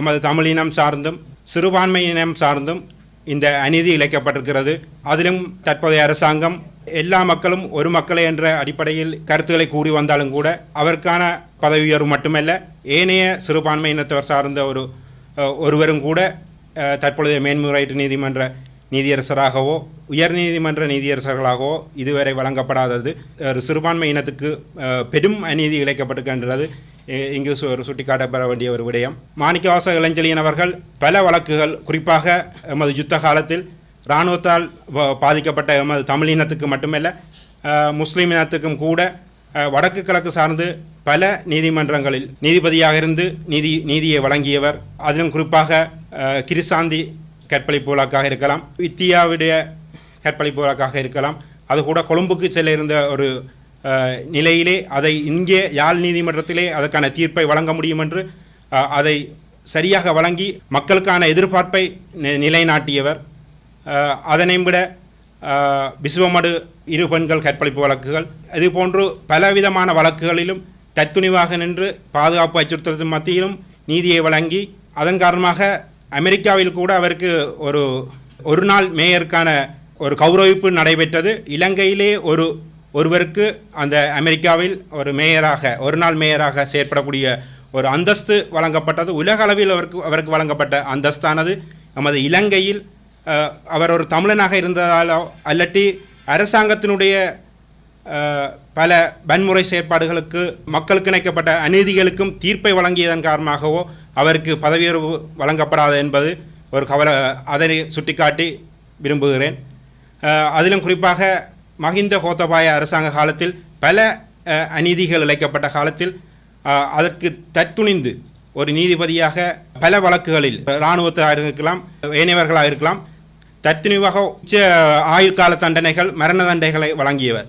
எமது தமிழினம் சார்ந்தும் சிறுபான்மையினம் சார்ந்தும் இந்த அநீதி இழைக்கப்பட்டிருக்கிறது. அதிலும் தற்போதைய அரசாங்கம் எல்லா மக்களும் ஒரு மக்களே என்ற அடிப்படையில் கருத்துக்களை கூறி வந்தாலும் கூட அவருக்கான பதவி உயர்வு மட்டுமல்ல ஏனைய சிறுபான்மை இனத்தவர் சார்ந்த ஒரு ஒருவரும் கூட தற்பொழுதைய மேன்முறையீட்டு நீதிமன்ற நீதியரசராகவோ உயர்நீதிமன்ற நீதியரசர்களாகவோ இதுவரை வழங்கப்படாதது. ஒரு சிறுபான்மை இனத்துக்கு பெரும் அநீதி இழைக்கப்பட்டிருக்கின்றது. இங்கு சுட்டிக்காட்டப்பட வேண்டிய ஒரு விடயம். மாணிக்கவாச இளஞ்செழியன் அவர்கள் பல வழக்குகள் குறிப்பாக எமது யுத்த காலத்தில் இராணுவத்தால் பாதிக்கப்பட்ட எமது தமிழினத்துக்கு மட்டுமல்ல முஸ்லீம் இனத்துக்கும் கூட வடக்கு கிழக்கு சார்ந்து பல நீதிமன்றங்களில் நீதிபதியாக இருந்து நீதி நீதியை வழங்கியவர். அதிலும் குறிப்பாக அஹ், கிருசாந்தி கற்பழிப்பு வழக்காக இருக்கலாம் வித்தியாவுடைய கற்பழிப்பு வழக்காக இருக்கலாம். அது கூட கொழும்புக்கு செல்ல இருந்த ஒரு நிலையிலே அதை இங்கே யாழ் நீதிமன்றத்திலே அதற்கான தீர்ப்பை வழங்க முடியும் என்று அதை சரியாக வழங்கி மக்களுக்கான எதிர்பார்ப்பை நி- நிலைநாட்டியவர். அஹ், அதனையும் விட விசுவமடு இரு பெண்கள் கற்பழிப்பு வழக்குகள் இது போன்று பலவிதமான வழக்குகளிலும் தத்துணிவாக நின்று பாதுகாப்பு அச்சுறுத்தலின் மத்தியிலும் நீதியை வழங்கி அதன் காரணமாக அமெரிக்காவில் கூட அவருக்கு ஒரு ஒரு நாள் மேயருக்கான ஒரு கௌரவிப்பு நடைபெற்றது. இலங்கையிலே ஒரு ஒருவருக்கு அந்த அமெரிக்காவில் ஒரு மேயராக ஒரு நாள் மேயராக செயற்படக்கூடிய ஒரு அந்தஸ்து வழங்கப்பட்டது உலக அளவில் அவருக்கு அவருக்கு வழங்கப்பட்ட அந்தஸ்தானது நமது இலங்கையில் அவர் ஒரு தமிழனாக இருந்ததாலோ அல்லட்டி அரசாங்கத்தினுடைய பல வன்முறை செயற்பாடுகளுக்கு மக்களுக்கு இணைக்கப்பட்ட அநீதிகளுக்கும் தீர்ப்பை வழங்கியதன் காரணமாகவோ அவருக்கு பதவி உயர்வு வழங்கப்படாது என்பது ஒரு கவலை அதனை சுட்டிக்காட்டி விரும்புகிறேன். அதிலும் குறிப்பாக மஹிந்த கோத்தபாய அரசாங்க காலத்தில் பல அநீதிகள் இழைக்கப்பட்ட காலத்தில் அதற்கு தத்துணிந்து ஒரு நீதிபதியாக பல வழக்குகளில் இராணுவத்தாக இருக்கலாம் ஏனையவர்களாக இருக்கலாம் தத்துணிவாக உச்ச ஆயுள் கால தண்டனைகள் மரண தண்டனைகளை வழங்கியவர்.